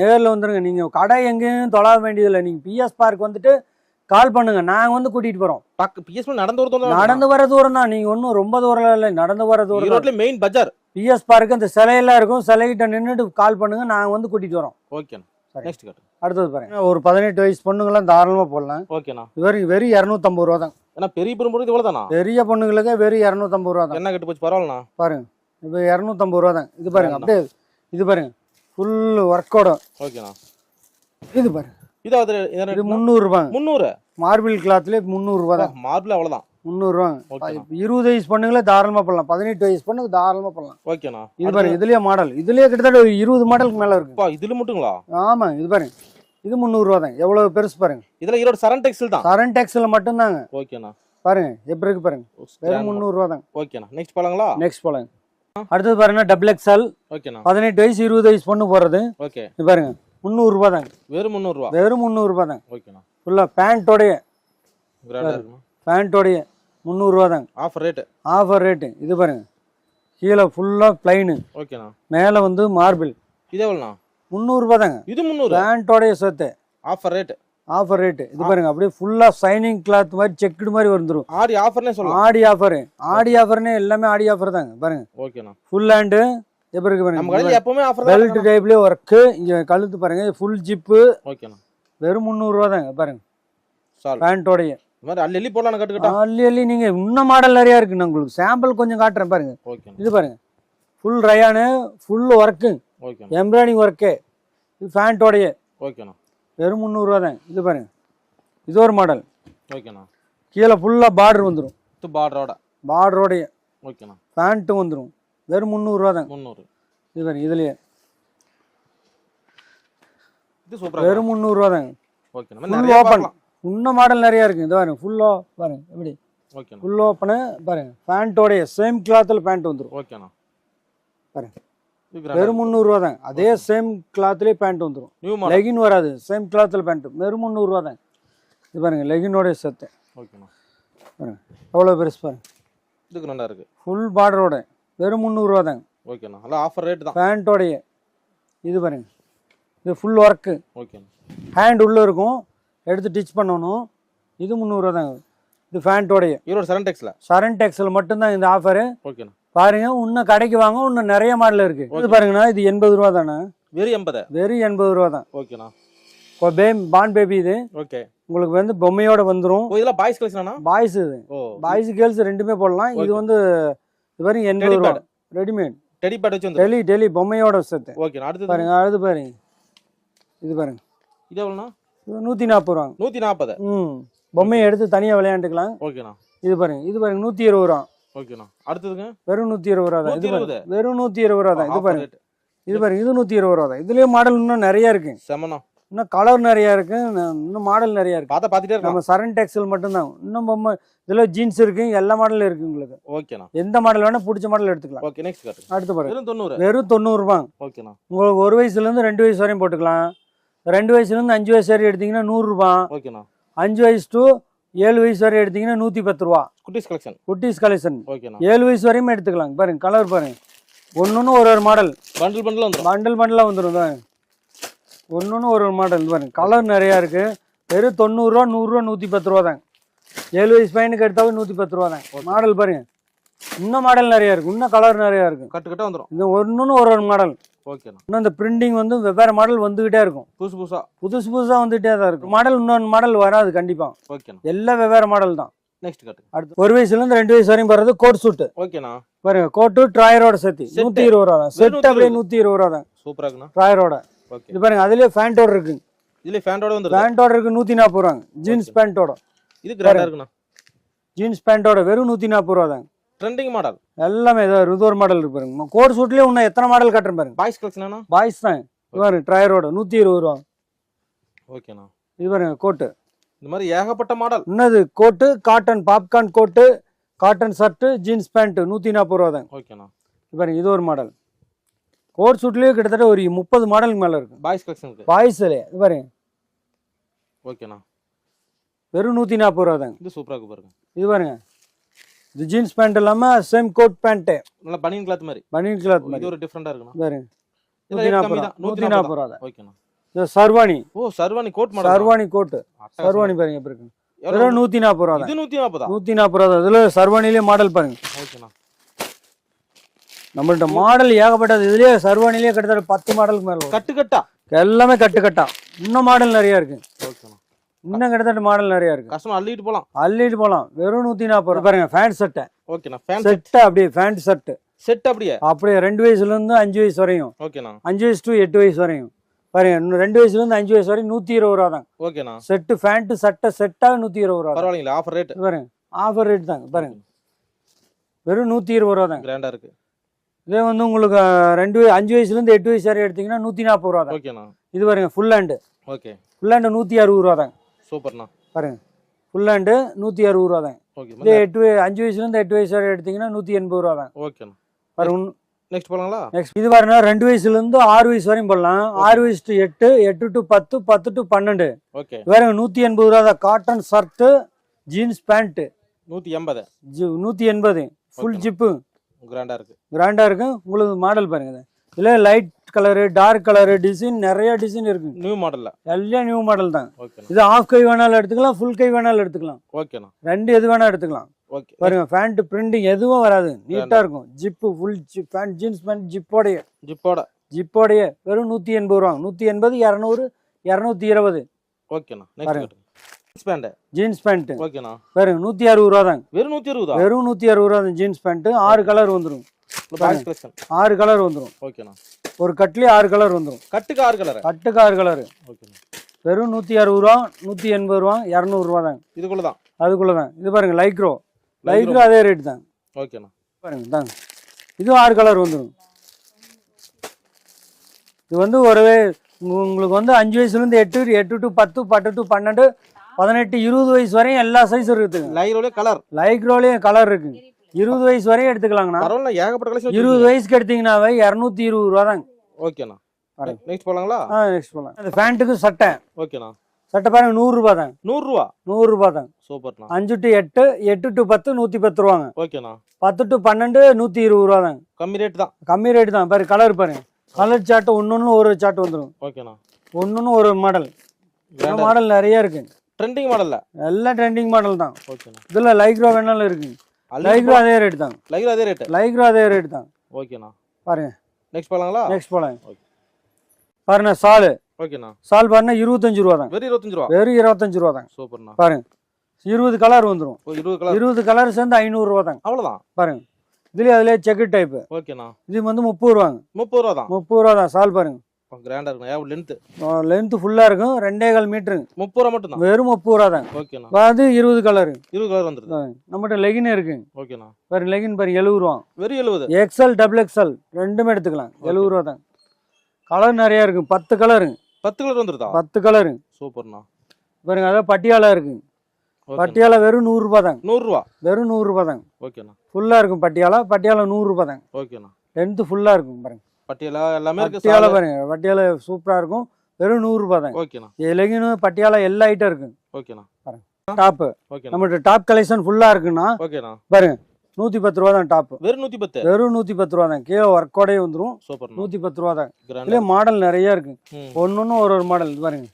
நேர்ல வந்துருங்க. நீங்க கடை எங்கேயும் தொழ வேண்டியதில்லை. நீங்க பிஎஸ் பார்க் வந்துட்டு கால் பண்ணுங்க. நாங்க வந்து கூட்டிட்டு போறோம். பக்க பிஎஸ் நடந்து ஒரு தூரம் நடந்து வர தூரம் தான். நீங்க ஒன்றும் ரொம்ப தூரம் இல்லை. நடந்து வர தூரம் மெயின் பஜார் பிஎஸ் பார்க்கு அந்த சிலையெல்லாம் இருக்கும். சிலைகிட்ட நின்றுட்டு கால் பண்ணுங்க. நாங்க வந்து கூட்டிட்டு வரோம். ஓகேண்ணா சரி. நெக்ஸ்ட் கட்டு. அடுத்தது பாருங்க. ஒரு பதினெட்டு வயசு பொண்ணுங்களாம் தாராளமா போடலாம். ஓகேண்ணா வெறும் வெறும் இரநூத்தம்பது ரூபா தான். ஏன்னா பெரிய பெரும்பு இவ்வளவு தானா பெரிய பொண்ணுங்களுக்கு வெறும் இரநூத்தம்பது ரூபா தான். என்ன கட்டு போச்சு? பரவாயில்லண்ணா. பாருங்க. இப்போ இரநூத்தம்பது ரூபா தான். இது பாருங்க. அப்படியே இது பாருங்க. ஃபுல் ஒர்க்கோட ஓகேண்ணா இது பாருங்க. இது முந்நூறுரூபாங்க முந்நூறு மார்பிள் கிளாத்லேயே முந்நூறுரூவா தான். மார்பிள் அவ்வளவுதான். முந்நூறுரூவாங்க ஓகேண்ணா. இருபது வயசு பொண்ணுங்களே தாராளமாக பண்ணலாம். பதினெட்டு வயசு பொண்ணுக்கு தாராளமாக பண்ணலாம். ஓகேண்ணா. இது பாருங்க இதுலயே மாடல் இதுலயே கிட்டத்தட்ட ஒரு இருபது மாடலுக்கு மேல இருக்கு. இதுல மட்டுங்களா? ஆமாங்க இது பாருங்க இது முந்நூறுரூவா தான். எவ்வளவு பெருசு பாருங்க. இதுல ஈரோடு சரண் டெக்ஸ்டைல் தான்? டேக்ஸில் மட்டும்தாங்க. ஓகேண்ணா. பாருங்க எப்படி இருக்கு பாருங்க. வெறும் முந்நூறுரூவா தாங்க ஓகேண்ணா. நெக்ஸ்ட் போலாங்களா? நெக்ஸ்ட் போலாங்க. அடுத்தது பாருங்க டபுள் எக்ஸ்எல் ஓகேண்ணா. பதினெட்டு வயசு இருபது வயசு பொண்ணு போடுறது ஓகே. இது பாருங்க தாங்க வெறும் முந்நூறுரூவா வெறும் முந்நூறுரூவா தாங்க ஓகேண்ணா. ஃபுல்லாக பேண்ட்டோடைய பேண்ட்டோடைய முந்நூறுரூவா தாங்க. ஆஃபர் ரேட்டு ஆஃபர் ரேட்டு இது பாருங்க. கீழே ஃபுல்லாக பிளைனு ஓகேண்ணா மேலே வந்து மார்பிள் இது எவ்வளோண்ணா? முந்நூறுரூவா தாங்க. இது முந்நூறு. பேண்ட்டோடைய சேர்த்து ஆஃபர் ரேட்டு ஆஃபர் ரேட்டு இது பாருங்க அப்படியே ஃபுல்லாக சைனிங் கிளாத் மாதிரி செக்குடு மாதிரி வந்துடும் ஆடி ஆஃபர்னே சொல்லலாம் ஆடி ஆஃபர் ஆடி ஆஃபர்னே எல்லாமே ஆடி ஆஃபர் தாங்க பாருங்க. ஓகேண்ணா ஃபுல் ஹேண்டு எப்படி இருக்கு பாருங்க எப்பவுமே ஆஃபர் பெல்ட் டைப்லேயே ஒர்க்கு இங்கே கழுத்து பாருங்க ஃபுல் ஜிப்பு ஓகேண்ணா வெறும் முந்நூறுரூவா தாங்க பாருங்க. பேண்ட்டோடைய மாதிரி அள்ளி அள்ளி போடலாம் கட்டுக்கிட்டா? அள்ளி அள்ளி நீங்கள் இன்னும் மாடல் நிறையா இருக்குண்ணா உங்களுக்கு சாம்பிள் கொஞ்சம் காட்டுறேன் பாருங்க. இது பாருங்க. Full rayon full work embroidering work இது ஃபேண்ட்டோடைய ஓகேண்ணா வெறும் முந்நூறுரூவா தான். இது பாருங்க. இது ஒரு மாடல் ஓகேண்ணா கீழே ஃபுல்லாக பார்டர் வந்துடும் இது பார்டரோட பார்டரோடைய ஓகேண்ணா பேண்ட்டும் வந்துடும் வெறும் முந்நூறுரூவா முந்நூறு. இது பாருங்க இதுலயே. இது சூப்பராக வெறும் முந்நூறுரூவா தாங்க நிறைய ஓப்பன் இன்னும் மாடல் நிறையா இருக்கு. இது பாருங்க ஃபுல்லோ பாருங்க எப்படி? ஓகேண்ணா ஃபுல் ஓப்பனு பாருங்க பேண்ட்டோடைய சேம் கிளாத்தில் பேண்ட் வந்துடும் ஓகேண்ணா பாருங்க. இது grand. வெறும் முந்நூறுரூவா தாங்க அதே சேம் கிளாத்லேயே பேண்ட் வந்துடும் நியூ லெகின் வராது. சேம் கிளாத்தில் பேண்ட் வெறும் முந்நூறுரூவா தாங்க இது பாருங்க லெகினோடைய செத்து ஓகேண்ணா பாருங்க எவ்வளோ பெருசு பாருங்க. இதுக்கு நல்லா இருக்கு. ஃபுல் பார்டரோட வெறும் முந்நூறுரூவா தாங்க ஓகேண்ணா நல்லா ஆஃபர் ரேட் தான். பேண்ட்டோடைய இது பாருங்க. இது ஃபுல் ஒர்க்கு ஓகேண்ணா ஹேண்ட் உள்ளே இருக்கும். எடுத்து டிச் பண்ணணும். இது முந்நூறுரூவா தாங்க. இது ஃபேண்ட்டோடைய ஈரோடு சரண் டெக்ஸில் சரண் டெக்ஸில் மட்டும்தான் இந்த ஆஃபரு ஓகேண்ணா பாருங்க இன்னும் கடைக்கு வாங்க இன்னும் நிறைய மாடல் இருக்கு. இது பாருங்கண்ணா இது எண்பது ரூபா தானே? வெறும் எண்பது? வெறும் எண்பது ரூபா தான். ஓகேண்ணா இப்போ பே பான் பேபி இது. ஓகே உங்களுக்கு வந்து பொம்மையோட வந்துடும் இதெல்லாம் பாய்ஸ் கலெக்ஷனா பாய்ஸ் இது. பாய்ஸ் கேர்ள்ஸ் ரெண்டுமே போடலாம். இது. வந்து இது வரையும் எண்பது ரூபா. ரெடிமேட் டெடி பேட் வச்சு டெலி டெலி பொம்மையோட சேர்த்து ஓகேண்ணா அடுத்தது? பாருங்க அடுத்து பாருங்க. இது பாருங்க. இது எவ்வளோண்ணா? நூற்றி நாற்பது ரூபா நூற்றி நாற்பது ம். பொம்மையை எடுத்து தனியாக விளையாண்டுக்கலாம். ஓகேண்ணா. இது பாருங்க இது பாருங்க நூற்றி இருபது ரூபா. ஓகேண்ணா. அடுத்ததுங்க? வெறும் நூற்றி இருபது ரூபா தான். இது பாருங்க வெறும் நூற்றி இருபது ரூபா தான். இது பாருங்க. இது பாருங்க இது நூற்றி இருபது ரூபா தான். இதுலேயே மாடல் இன்னும் நிறைய இருக்கு. செமண்ணா இன்னும் கலர் நிறைய இருக்கு. இன்னும் மாடல் நிறைய இருக்கு. பார்த்தா பார்த்துட்டே நம்ம சரண் டெக்ஸ்டைல் மட்டும்தான் இன்னும் பொம்மை இதில் ஜீன்ஸ் இருக்கு. எல்லா மாடலும் இருக்கு உங்களுக்கு. ஓகேண்ணா. எந்த மாடல் வேணா பிடிச்ச மாடல் எடுத்துக்கலாம். ஓகே நெக்ஸ்ட் அடுத்து பாருங்க. வெறும் தொண்ணூறு. வெறும் தொண்ணூறுபா ஓகேண்ணா. உங்களுக்கு ஒரு வயசுலேருந்து ரெண்டு வயசு வரையும் போட்டுக்கலாம். ரெண்டு வயசுலேருந்து அஞ்சு வயசு வரை எடுத்தீங்கன்னா நூறுரூபா. ஓகேண்ணா அஞ்சு வயசு டு ஏழு வயசு வரை எடுத்தீங்கன்னா நூற்றி பத்து ரூபா குட்டீஸ் கலெக்ஷன் குட்டீஸ் கலெக்ஷன் ஓகேண்ணா ஏழு வயசு வரையும் எடுத்துக்கலாம். பாருங்க கலர் பாருங்க. ஒன்னொன்னு ஒரு ஒரு மாடல் பண்டில் பண்டில் வந்துடும் பண்டல் பண்டலாக வந்துடும் ஒன்னொன்னு ஒரு ஒரு மாடல் பாருங்க. கலர் நிறையா இருக்கு. வெறும் தொண்ணூறுரூவா நூறுரூவா நூற்றி பத்து ரூபா தாங்க ஏழு வயசு பையனுக்கு எடுத்தாலும் நூற்றி பத்து ரூபா தான். மாடல் பாருங்க. இன்னும் மாடல் நிறையா இருக்கு. இன்னும் கலர் நிறையா இருக்கு. கட்டு வந்துடும் இந்த ஒன்னொன்னு ஒரு ஒரு மாடல் ஓகேண்ணா இன்னும் இந்த பிரிண்டிங் வந்து வெவ்வேறு மாடல் வந்துகிட்டே இருக்கும். புதுசு புதுசா? புதுசு புதுசாக வந்துகிட்டே தான் இருக்கும். மாடல் இன்னொன்று மாடல் வராது கண்டிப்பாக ஓகேண்ணா எல்லாம் வெவ்வேறு மாடல் தான். நெக்ஸ்ட் காட்டு அடுத்து ஒரு வயசுலேருந்து ரெண்டு வயசு வரையும் போகிறது கோட் சூட்டு ஓகேண்ணா பாருங்க கோட்டு ட்ராயரோட சேர்த்து. நூற்றி இருபது ரூபா தான். செட் அப்படியே 120. நூற்றி இருபது ரூபா தான். சூப்பரா இருக்குண்ணா. ட்ராயரோட ஓகே இது பாருங்க அதுலேயே ஃபேண்டோட இருக்கு. இதுல ஃபேண்டோட வந்துடும் பேண்டோட இருக்கு நூற்றி நாற்பது ரூபாங்க. ஜீன்ஸ் பேண்ட்டோட இது கிராண்டா இருக்குண்ணா. ஜீன்ஸ் பேண்ட்டோட வெறும் நூற்றி நாற்பது ரூபா தாங்க ட்ரெண்டிங் மாடல் எல்லாமே ஏதோ ஒரு மாடல் இருக்கு பாருங்க. கோட் சூட்லேயே இன்னும் எத்தனை மாடல் கட்டுறேன் பாருங்க. பாய்ஸ் கலெக்ஷனா பாய்ஸ் தான். பாருங்க ட்ராயரோட நூற்றி இருபது ரூபா. ஓகேண்ணா இது பாருங்க கோட்டு. இந்த மாதிரி ஏகப்பட்ட மாடல் இன்னது coat? Cotton popcorn coat. Cotton shirt jeans pant நூற்றி நாற்பது ரூபா தாங்க ஓகேண்ணா பாருங்க இது ஒரு மாடல் கோட் சூட்லேயே கிட்டத்தட்ட ஒரு முப்பது மாடலுக்கு மேலே இருக்கு. பாய்ஸ் கலெக்ஷனுக்கு பாய்ஸ்லே இது பாருங்க. ஓகேண்ணா வெறும் நூற்றி நாற்பது ரூபா தாங்க இது சூப்பரா இருக்கு பாருங்க. இது பாருங்க. இது ஜீன்ஸ் பேண்ட் இல்லாமல் சேம் கோட் பேண்ட்டு நல்லா பனியன் கிளாத் மாதிரி. பனியன் கிளாத் இது மாதிரி. ஒரு நூற்றி நாற்பது கம்மி ரூபா தான். நூற்றி 140 நாற்பது ரூபா தான். ஓகேண்ணா. இது சர்வாணி. ஓ சர்வானி கோட் மாடல் சர்வாணி கோட்டு சர்வாணி பாருங்க எப்படி இருக்கு நூற்றி நாற்பது ரூபா தான். நூத்தி நாற்பதா நூற்றி நாற்பது ரூபா தான். இதில் சர்வானிலே மாடல் பாருங்க. ஓகேண்ணா. நம்மள்ட்ட மாடல் ஏகப்பட்டது இதுலயே சர்வானிலே கிட்டத்தட்ட பத்து மாடலுக்கு மேல வரும். கட்டு கட்டா எல்லாமே கட்டு கட்டா இன்னும் மாடல் நிறைய இருக்கு. ஓகேண்ணா. இன்னும் கிட்டத்தட்ட மாடல் நிறைய இருக்கு. கஸ்டமர் அள்ளிட்டு போலாம். அள்ளிட்டு போலாம். வெறும் நூத்தி நாற்பது பாருங்க ஃபேண்ட் சட்டை ஓகேண்ணா ஃபேன் செட்டு அப்படியே ஃபேண்ட் செட்டு செட் அப்படியே? அப்படியே ரெண்டு வயசுல இருந்து அஞ்சு வயசு வரையும். ஓகேண்ணா அஞ்சு வயசு டு எட்டு வயசு வரையும். பாருங்க இன்னும் ரெண்டு வயசுல இருந்து அஞ்சு வயசு வரையும் நூத்தி இருபது ரூபா தான். ஓகேண்ணா செட்டு ஃபேண்ட் சட்டை செட்டா நூத்தி இருபது ரூபா தான். பரவாயில்லைங்களா ஆஃபர் ரேட் பாருங்க ஆஃபர் ரேட் தாங்க பாருங்க. வெறும் நூத்தி இருபது ரூபா தாங்க கிராண்டா இருக்கு. இதே வந்து உங்களுக்கு ரெண்டு அஞ்சு வயசுல இருந்து எட்டு வயசு வரை எடுத்தீங்கன்னா நூத்தி நாற்பது ரூபா தான். ஓகேண்ணா இது பாருங்க full hand okay full hand நூத்தி அறுபது ரூபா தாங்க சூப்பர்ண்ணா. பாருங்க. ஃபுல் ஹேண்டு நூத்தி அறுபது ரூபா தான். ஓகே இதே எட்டு அஞ்சு வயசுல இருந்து எட்டு வயசு வரை எடுத்தீங்கன்னா நூத்தி எண்பது ரூபா தான். ஓகேண்ணா. பாருங்க நெக்ஸ்ட் போலாங்களா நெக்ஸ்ட் இது பாருங்க ரெண்டு வயசுல இருந்து ஆறு வயசு வரையும் போடலாம். ஆறு வயசு டு எட்டு எட்டு டு பத்து பத்து டு பன்னெண்டு. ஓகே. வேற நூத்தி எண்பது ரூபா தான். காட்டன் ஷர்ட்டு ஜீன்ஸ் பேண்ட் நூத்தி எண்பது. நூத்தி எண்பது. ஃபுல். ஜிப்பு. கிராண்டா இருக்கு. கிராண்டா இருக்கும் உங்களுக்கு மாடல் பாருங்க இது. இதுல light colour dark colour design நிறைய டிசைன் இருக்கு. நியூ மாடல்ல எல்லாம் நியூ மாடல் தான். இது ஆஃப் கை வேணாலும் எடுத்துக்கலாம் ஃபுல் கை வேணாலும் எடுத்துக்கலாம். ஓகேண்ணா ரெண்டு எது வேணா எடுத்துக்கலாம். பாருங்க பேண்ட் பிரிண்டிங் எதுவும் வராது. நீட்டா இருக்கும். Zip full zip pant jeans pant ஜிப்போடைய ஜிப்போட ஜிப்போடைய வெறும் நூத்தி எண்பது ரூபா நூத்தி எண்பது இரநூறு இரநூத்தி இருபது. ஓகேண்ணா பாருங்க. ஜீன்ஸ் பேண்ட் ஓகேண்ணா பாருங்க நூத்தி அறுபது ரூபா தாங்க வெறும் நூத்தி இருபதா வெறும் நூத்தி அறுபது ரூபா தான் ஜீன்ஸ் பேண்ட் ஆறு கலர் வந்துடும் ஆறு கலர் வந்துடும் ஓகேண்ணா ஒரு கட்லயே ஆறு கலர் வந்துடும் கட்டுக்கு ஆறு கலர் கட்டுக்கு ஆறு கலர் ஓகேண்ணா வெறும் நூத்தி அறுபது ரூபா நூத்தி எண்பது ரூபா இரநூறுவா தாங்க. இதுக்குள்ள தான் அதுக்குள்ள தான் இது பாருங்க லைக்ரோ லைக்ரோ அதே ரேட் தான். ஓகேண்ணா பாருங்க தாங்க இதுவும் ஆறு கலர் வந்துடும் இது வந்து ஒருவே உங்க- உங்களுக்கு வந்து அஞ்சு வயசுலேருந்து எட்டு எட்டு டு பத்து பத்து டு பன்னெண்டு பதினெட்டு இருபது வயசு வரையும் எல்லா சைஸும் இருக்குதுங்க. லைரோலே கலர் லைக்ரோலையும் கலர் இருக்கு. இருபது வயசு வரையும் எடுத்துக்கலாங்கண்ணா. பரவாயில்ல ஏகப்பட்ட கலெக்ஷன் இருபது வயசுக்கு எடுத்தீங்கன்னாவே இரநூத்தி இருபது ரூபா தாங்க ஓகேண்ணா. நெக்ஸ்ட் போலாங்களா ஆ நெக்ஸ்ட் போகலாம் அந்த பேண்ட்டுக்கு சட்டை. ஓகேண்ணா. சட்டை பாருங்க நூறுரூபா தாங்க நூறுரூவா? நூறுரூபா தாங்க சூப்பர்ண்ணா. அஞ்சு டு எட்டு எட்டு டு பத்து நூற்றி பத்து ரூபாங்க. ஓகேண்ணா. பத்து டு பன்னெண்டு நூற்றி இருபது ரூபா தாங்க கம்மி ரேட் தான். கம்மி ரேட்டு தான். பாரு கலர் பாருங்க. கலர் சார்ட்டு ஒன்று ஒரு சார்ட் வந்துடும் ஓகேண்ணா. ஒன்று ஒரு மாடல் மாடல் நிறைய இருக்கு ட்ரெண்டிங் மாடல்ல எல்லாம் ட்ரெண்டிங் மாடல் தான். ஓகேண்ணா. இதில் லைக்ரோ வேணாலும் இருக்கு லைக்ரோ அதே ரேட் தான். லைக்ரோ அதே ரேட் லைக்ரோ அதே ரேட் தான். ஓகேண்ணா பாருங்க. நெக்ஸ்ட் போலாங்களா? நெக்ஸ்ட் போலாம். பாருங்க சாலு. ஓகேண்ணா சால் பாருங்க இருபத்தஞ்சு ரூபா தான். வெறும் இருபத்தஞ்சு ரூபா? வெறும் இருபத்தஞ்சு ரூபா தான். சூப்பர்ண்ணா பாருங்க. இருபது கலர் வந்துடும் இருபது கலர் இருபது கலர் சேர்ந்து ஐநூறுரூவா தாங்க அவ்வளோதான் பாருங்க. இதுலேயே அதுலேயே செக்கு டைப்பு ஓகேண்ணா இது வந்து முப்பது ரூபாங்க. முப்பது ரூபா தான். முப்பது ரூபா தான். சால் பாருங்க. கிராண்டா இருக்குண்ணா ஏன் லென்த்து லென்த்து ஃபுல்லாக இருக்கும். ரெண்டே கால் மீட்டருங்க முப்பது ரூபா மட்டும் தான் வெறும் முப்பது ரூபா தாங்க ஓகேண்ணா அது இருபது கலரு இருபது கலர் வந்துருது. நம்மகிட்ட லெகின் இருக்குங்க ஓகேண்ணா பாருங்க லெகின் பாருங்க எழுபது ரூபா. வெறும் எழுபது? எக்ஸ்எல் டபுள் எக்ஸ்எல் ரெண்டுமே எடுத்துக்கலாம். எழுபது ரூபா தான். கலர் நிறையா இருக்கும் பத்து கலருங்க பத்து கலர் வந்துருதா? பத்து கலருங்க சூப்பர்ண்ணா பாருங்க அதான் பட்டியாலா இருக்குங்க பட்டியாலா வெறும் நூறுரூபா தாங்க நூறுரூவா வெறும் நூறுரூபா தாங்க ஓகேண்ணா ஃபுல்லாக இருக்கும் பட்டியாலா. பட்டியாலா நூறுரூபா தாங்க ஓகேண்ணா லென்த்து ஃபுல்லாக இருக்கும் பாருங்க. பட்டியலா எல்லாமே இருக்கு. பட்டியாலா. பாருங்க பட்டியாலா சூப்பராக இருக்கும். வெறும் நூறுரூபா தாங்க ஓகேண்ணா. லெகினும் பட்டியாலா எல்லா ஐட்டம் இருக்குங்க ஓகேண்ணா. டாப்பு ஓகேண்ணா. நம்மகிட்ட டாப் கலெக்ஷன் ஃபுல்லாக இருக்குன்னா ஓகேண்ணா. பாருங்க நூற்றி பத்து ரூபா தான் டாப்பு வெறும் நூத்தி பத்து வெறும் நூற்றி பத்து ரூபா தான். கீழே ஒர்க்கோடே வந்துடும் சூப்பர்ண்ணா. நூற்றி பத்து ரூபா தான். இதுலேயே மாடல் நிறைய இருக்கு. ஒன்னொன்னு ஒரு ஒரு மாடல் இது பாருங்க.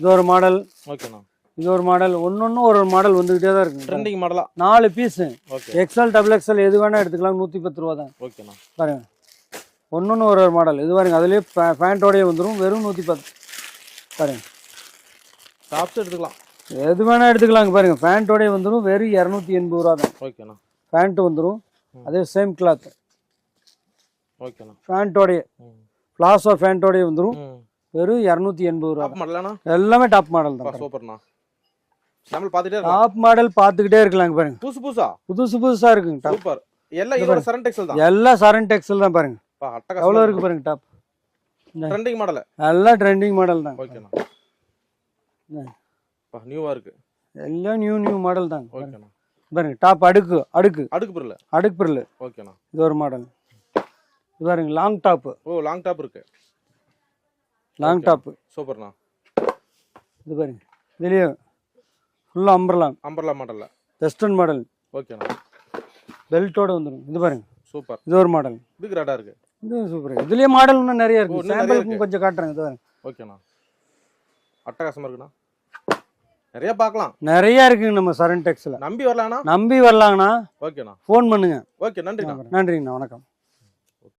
இது ஒரு மாடல் ஓகேண்ணா. இது ஒரு மாடல் ஒன்னொன்னு ஒரு ஒரு மாடல் வந்துகிட்டே தான் இருக்கு. ட்ரெண்டிங் மாடலா நாலு piece okay. XL double XL எது வேணா எடுத்துக்கலாம். நூற்றி பத்து ரூபா தான். ஓகேண்ணா. பாருங்க. ஒன்னொன்னு ஒரு ஒரு மாடல் இது பாருங்க அதுலேயே பேண்ட்டோடய வந்துடும் வெறும் நூற்றி பத்து. பாருங்க. டாப்ஸ் எடுத்துக்கலாம். எது வேணா எடுத்துக்கலாங்க பாருங்க. பேண்ட்டோடய வந்துடும் வெறும் இரநூத்தி எண்பது ரூபா தான். ஓகேண்ணா பேண்ட் வந்துடும் அதே சேம் கிளாத் ஓகேண்ணா பேண்ட்டோடைய பிளாசோ பேண்ட்டோடய வந்துடும் வெறும் இரநூத்தி எண்பது ரூபா எல்லாமே டாப் மாடல் தான் சூப்பர்ண்ணா டாப் மாடல் பார்த்துக்கிட்டே இருக்கலாங்க பாருங்க. புதுசு புதுசா? இருக்குங்க டாப் எல்லாம் சரண் டெக்ஸல் தான். எல்லாம் சரண் டெக்ஸ்டைல் தான் பாருங்க. எவ்வளோ இருக்கு. பாருங்க டாப் ட்ரெண்டிங் மாடல் எல்லாம் ட்ரெண்டிங் மாடல் தான். ஓகேண்ணா ம். பா நியூவா இருக்கு. எல்லாம் நியூ நியூ மாடல் தான். ஓகேண்ணா பாருங்க. டாப் அடுக்கு அடுக்கு. அடுக்கு பொருள்? அடுக்கு பிரில் ஓகேண்ணா இது ஒரு மாடல் இது பாருங்க லாங் டாப்பு ஓ லாங் டாப் இருக்கு. லாங் டாப்பு சூப்பர்ண்ணா இது பாருங்க இதுலேயே ஃபுல்லாக அம்பர்லாம் அம்பர்லா மாடல்ல வெஸ்டர்ன் மாடல் ஓகேண்ணா பெல்ட்டோட வந்துடும் இது பாருங்க. சூப்பர் இது ஒரு மாடல் இது கிராடா இருக்கு. இது சூப்பர் இதுலேயே மாடல் இன்னும் நிறைய இருக்கு. சாம்பிளுக்கும். கொஞ்சம் இது. பாருங்க ஓகேண்ணா. அட்டகாசமா இருக்குண்ணா. நிறைய பார்க்கலாம். நிறைய இருக்குங்க நம்ம சரண் டெக்ஸில் நம்பி வரலாம்ண்ணா. நம்பி வரலாங்கண்ணா. ஓகேண்ணா. ஃபோன் பண்ணுங்க. ஓகே நன்றிண்ணா. நன்றிங்கண்ணா வணக்கம்.